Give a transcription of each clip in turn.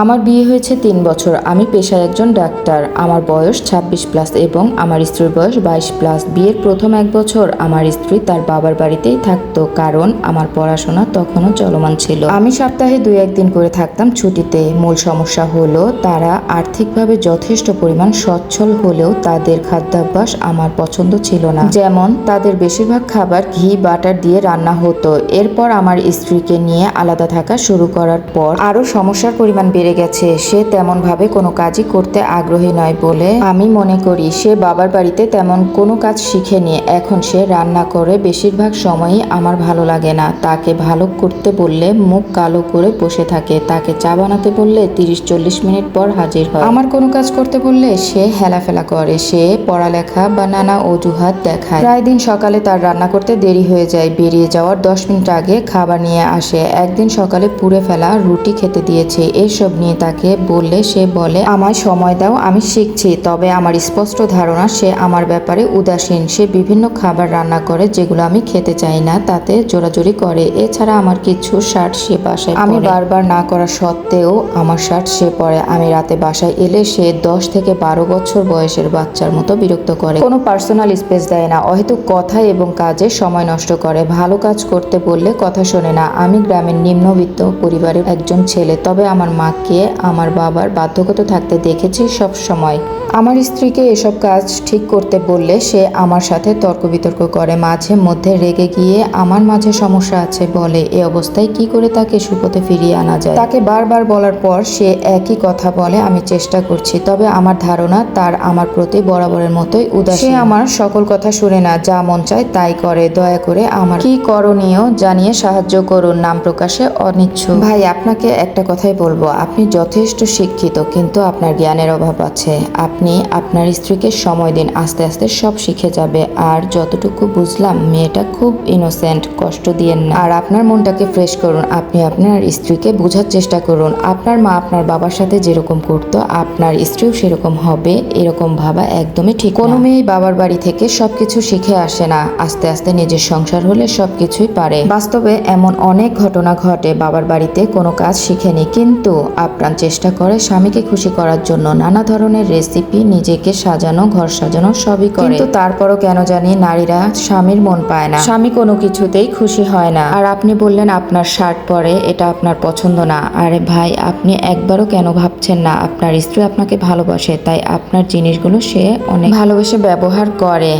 আমার বিয়ে হয়েছে তিন বছর। আমি পেশায় একজন ডাক্তার। আমার বয়স ২৬ প্লাস এবং আমার স্ত্রীর বয়স বাইশ প্লাস। বিয়ের প্রথম এক বছর আমার স্ত্রী তার বাবার বাড়িতেই থাকতো কারণ আমার পড়াশোনা তখনও চলমান ছিল। আমি সপ্তাহে দুই একদিন করে থাকতাম ছুটিতে। মূল সমস্যা হলো তারা আর্থিকভাবে যথেষ্ট পরিমাণ সচ্ছল হলেও তাদের খাদ্যাভ্যাস আমার পছন্দ ছিল না। যেমন তাদের বেশিরভাগ খাবার ঘি, বাটার দিয়ে রান্না হতো। এরপর আমার স্ত্রীকে নিয়ে আলাদা থাকা শুরু করার পর আরও সমস্যার পরিমাণ বেড়ে গেছে। সে তেমন ভাবে কোনো কাজই করতে আগ্রহী নয় বলে আমি মনে করি। সে বাবার বাড়িতে তেমন কোনো কাজ শিখেনি। এখন সে রান্না করে বেশিরভাগ সময়ই আমার ভালো লাগে না। তাকে ভালো করতে বললে মুখ কালো করে বসে থাকে। তাকে চা বানাতে বললে তিরিশ চল্লিশ মিনিট পর হাজির হয়। আমার কোনো কাজ করতে বললে সে হেলাফেলা করে। সে পড়ালেখা বা নানা অজুহাত দেখায়। প্রায় দিন সকালে তার রান্না করতে দেরি হয়ে যায়। বেরিয়ে যাওয়ার দশ মিনিট আগে খাবার নিয়ে আসে। একদিন সকালে পুড়ে ফেলা রুটি খেতে দিয়েছে। এসব নিয়ে তাকে বললে সে বলে আমায় সময় দাও আমি শিখছি। তবে আমার স্পষ্ট ধারণা সে আমার ব্যাপারে উদাসীন। সে বিভিন্ন খাবার রান্না করে যেগুলো আমি খেতে চাই না তাতে জোরাজোরি করে। এছাড়া আমার কিছু শার্ট সে বাসায় আমি বারবার না করা সত্ত্বেও আমার শার্ট সে পরে। আমি রাতে বাসায় এলে সে দশ থেকে বারো বছর বয়সের বাচ্চার মতো বিরক্ত করে। কোনো পার্সোনাল স্পেস দেয় না। অহেতু কথা এবং কাজে সময় নষ্ট করে। ভালো কাজ করতে বললে কথা শোনে না। আমি গ্রামের নিম্নবিত্ত পরিবারের একজন ছেলে তবে আমার মাকে আমার বাবার বাধ্যগত থাকতে দেখেছি সব সময় আমার স্ত্রীকে এসব কাজ ঠিক করতে বললে সে আমার সাথে তর্ক বিতর্ক করে, মাঝে মধ্যে রেগে গিয়ে আমার মাঝে সমস্যা আছে বলে। এ অবস্থায় কি করে তাকে সুপথে ফিরিয়ে আনা যায়? তাকে বারবার বলার পর সে একই কথা বলে, আমি চেষ্টা করছি, তবে আমার ধারণা তার আমার প্রতি বরাবরের মতোই উদাসীন। সে আমার সকল কথা শুনে না, যা মন চায় তাই করে। দয়া করে আমার কি করণীয় জানিয়ে সাহায্য করুন। নাম প্রকাশে অনিচ্ছুক। ভাই, আপনাকে একটা কথাই বলব। আপনি যথেষ্ট শিক্ষিত, কিন্তু আপনার জ্ঞানের অভাব আছে। আপনি আপনার স্ত্রীকে সময় দিন, আস্তে আস্তে সব শিখে যাবে। আর যতটুকু বুঝলাম, মেয়েটা খুব ইনোসেন্ট কষ্ট দিয়েন না। আর আপনার মনটাকে ফ্রেশ করুন, আপনি আপনার স্ত্রীকে বোঝার চেষ্টা করুন। আপনার মা আপনার বাবার সাথে যেরকম করতো, আপনার স্ত্রীও সেরকম হবে, এরকম ভাবা একদমই ঠিক কোনো মেয়ে বাবার বাড়ি থেকে সবকিছু শিখে আসে না। আস্তে আস্তে নিজের সংসার হলে সবকিছুই পারে। বাস্তবে এমন অনেক ঘটনা ঘটে, বাবার বাড়িতে কোনো কাজ শিখেনি, কিন্তু আপ্রাণ চেষ্টা করে স্বামীকে খুশি করার জন্য নানা ধরনের রেসিপি নিজেকে সাজানো, ঘর সাজানো সবই করে। কিন্তু তারপরও কেন জানি নারীরা স্বামীর মন পায় না। স্বামী কোনো কিছুতেই খুশি হয় না। আর আপনি বললেন আপনার শার্ট পরে এটা আপনার পছন্দ না। আরে ভাই, আপনি একবারও কেন ভাবছেন না? আপনার স্ত্রী আপনাকে ভালোবাসে, তাই আপনার জিনিসগুলো সে অনেক ভালোবেসে ব্যবহার করে।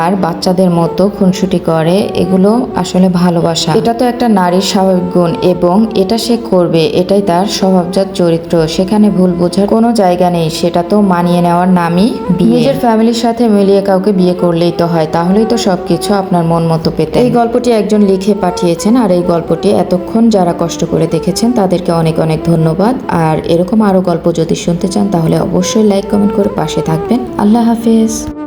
আর বাচ্চাদের মতো খুনসুটি করে, এগুলো আসলে ভালোবাসা। এটা তো একটা নারীর স্বাভাবিক গুণ এবং এটা সে করবে, এটাই তার স্বভাবজাত চরিত্র। সেখানে ভুল বোঝার কোনো জায়গা নেই, সেটা তো মানিয়ে নেওয়ার নামই নিজের ফ্যামিলির সাথে মিলিয়ে কাউকে বিয়ে করলেই তো হয়, তাহলেই তো সবকিছু আপনার মন মতো পেতে এই গল্পটি একজন লিখে পাঠিয়েছেন, আর এই গল্পটি এতক্ষণ যারা কষ্ট করে দেখেছেন, তাদেরকে অনেক অনেক ধন্যবাদ। আর এরকম আরও গল্প যদি শুনতে চান, তাহলে অবশ্যই লাইক, কমেন্ট করে পাশে থাকবেন। আল্লাহ হাফেজ।